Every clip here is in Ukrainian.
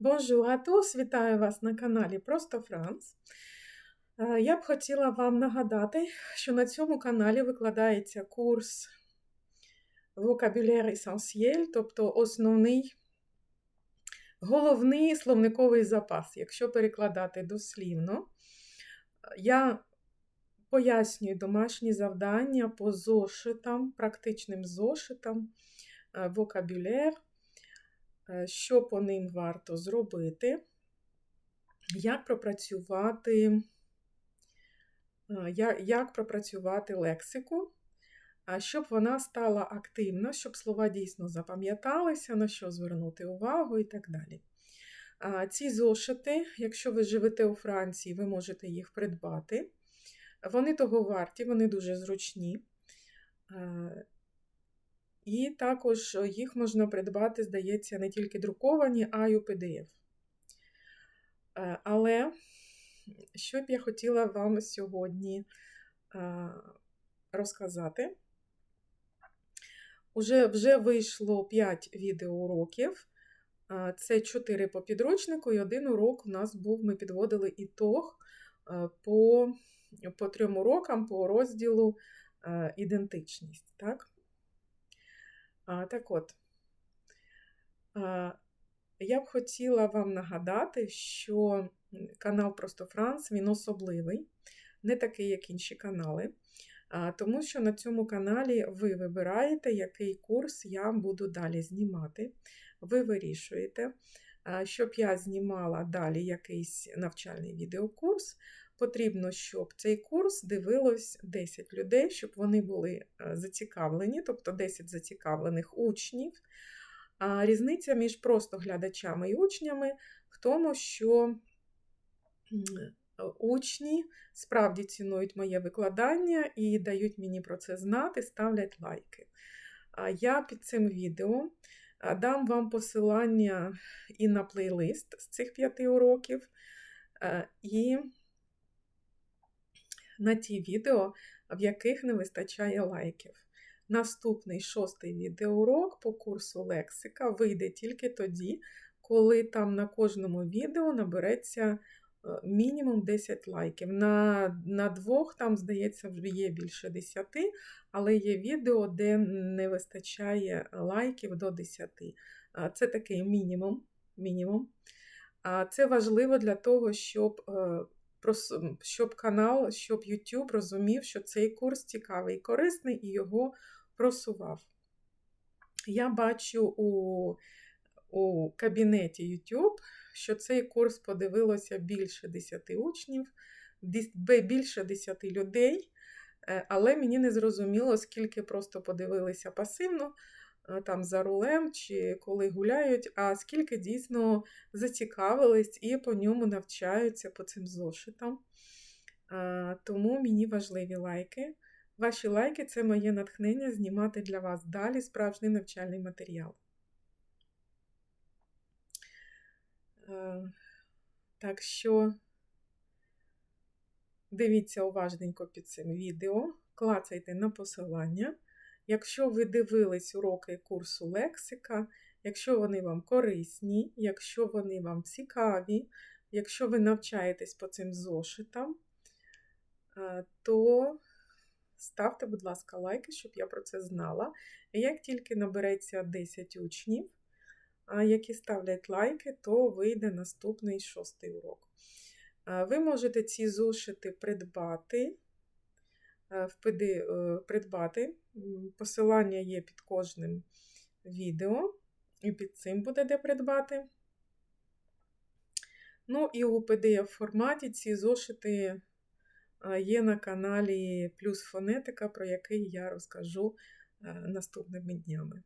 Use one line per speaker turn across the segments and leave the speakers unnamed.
Bonjour à! Вітаю вас на каналі Просто Франц. Е, Я б хотіла вам нагадати, що на цьому каналі викладається курс Vocabulaire Essentiel, тобто основний, головний словниковий запас, якщо перекладати дослівно. Я пояснюю домашні завдання по зошитам, практичним зошитам, вокабюлер, що по ним варто зробити, як пропрацювати, як пропрацювати лексику, щоб вона стала активна, щоб слова дійсно запам'яталися, на що звернути увагу і так далі. Ці зошити, якщо ви живете у Франції, ви можете їх придбати. Вони того варті, вони дуже зручні. І також їх можна придбати, здається, не тільки друковані, а й у PDF. Але що б я хотіла вам сьогодні розказати? Уже вже вийшло 5 відеоуроків. Це 4 по підручнику, і один урок у нас був, ми підводили ітог по по трьом урокам по розділу ідентичність. Так, а, так от, а, я б хотіла вам нагадати, що канал Просто Франц він особливий, не такий, як інші канали. А, Тому що на цьому каналі ви вибираєте, який курс я буду далі знімати. Ви вирішуєте, щоб я знімала далі якийсь навчальний відеокурс. Потрібно, щоб цей курс дивилось 10 людей, щоб вони були зацікавлені, тобто 10 зацікавлених учнів. А різниця між просто глядачами і учнями в тому, що учні справді цінують моє викладання і дають мені про це знати, ставлять лайки. Я під цим відео дам вам посилання і на плейлист з цих п'яти уроків. і на ті відео, в яких не вистачає лайків. Наступний шостий відеоурок по курсу лексика вийде тільки тоді, коли там на кожному відео набереться мінімум 10 лайків. На на двох, там, здається, є більше 10, але є відео, де не вистачає лайків до 10. Це такий мінімум. мінімум. Це важливо для того, щоб щоб канал, щоб YouTube розумів, що цей курс цікавий і корисний, і його просував. Я бачу у у кабінеті YouTube, що цей курс подивилося більше 10 учнів, більше 10 людей, е, але мені не зрозуміло, скільки просто подивилися пасивно. Е, там за рулем чи коли гуляють, а скільки дійсно зацікавились і по ньому навчаються по цим зошитам. Тому мені важливі лайки. Ваші лайки це моє натхнення знімати для вас далі справжній навчальний матеріал. Е, так що дивіться уважненько під цим відео, клацайте на посилання. Якщо ви дивились уроки курсу лексика, якщо вони вам корисні, якщо вони вам цікаві, якщо ви навчаєтесь по цим зошитам, е, то ставте, будь ласка, лайки, щоб я про це знала. І як тільки набереться 10 учнів, які ставлять лайки, то вийде наступний шостий урок. Е, ви можете ці зошити придбати. Е, впади е, придбати. Посилання є під кожним відео, і під цим буде де придбати. Ну, і у pdf форматі ці зошити е, є на каналі Плюс Фонетика, про який я розкажу наступними днями.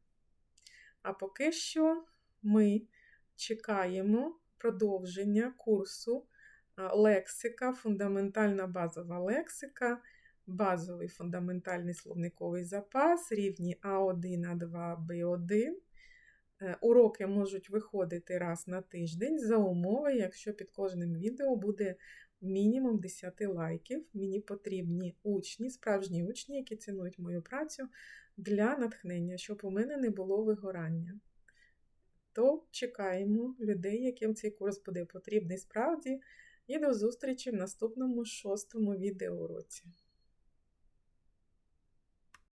А поки що ми чекаємо продовження курсу лексика, фундаментальна базова лексика базовий фундаментальний словниковий запас, рівні А1, А2, Б1. Уроки можуть виходити раз на тиждень за умови, якщо під кожним відео буде мінімум 10 лайків. Мені потрібні учні, справжні учні, які цінують мою працю для натхнення, щоб у мене не було вигорання. то чекаємо людей, яким цей курс буде потрібний справді. І до зустрічі в наступному шостому відеоуроці.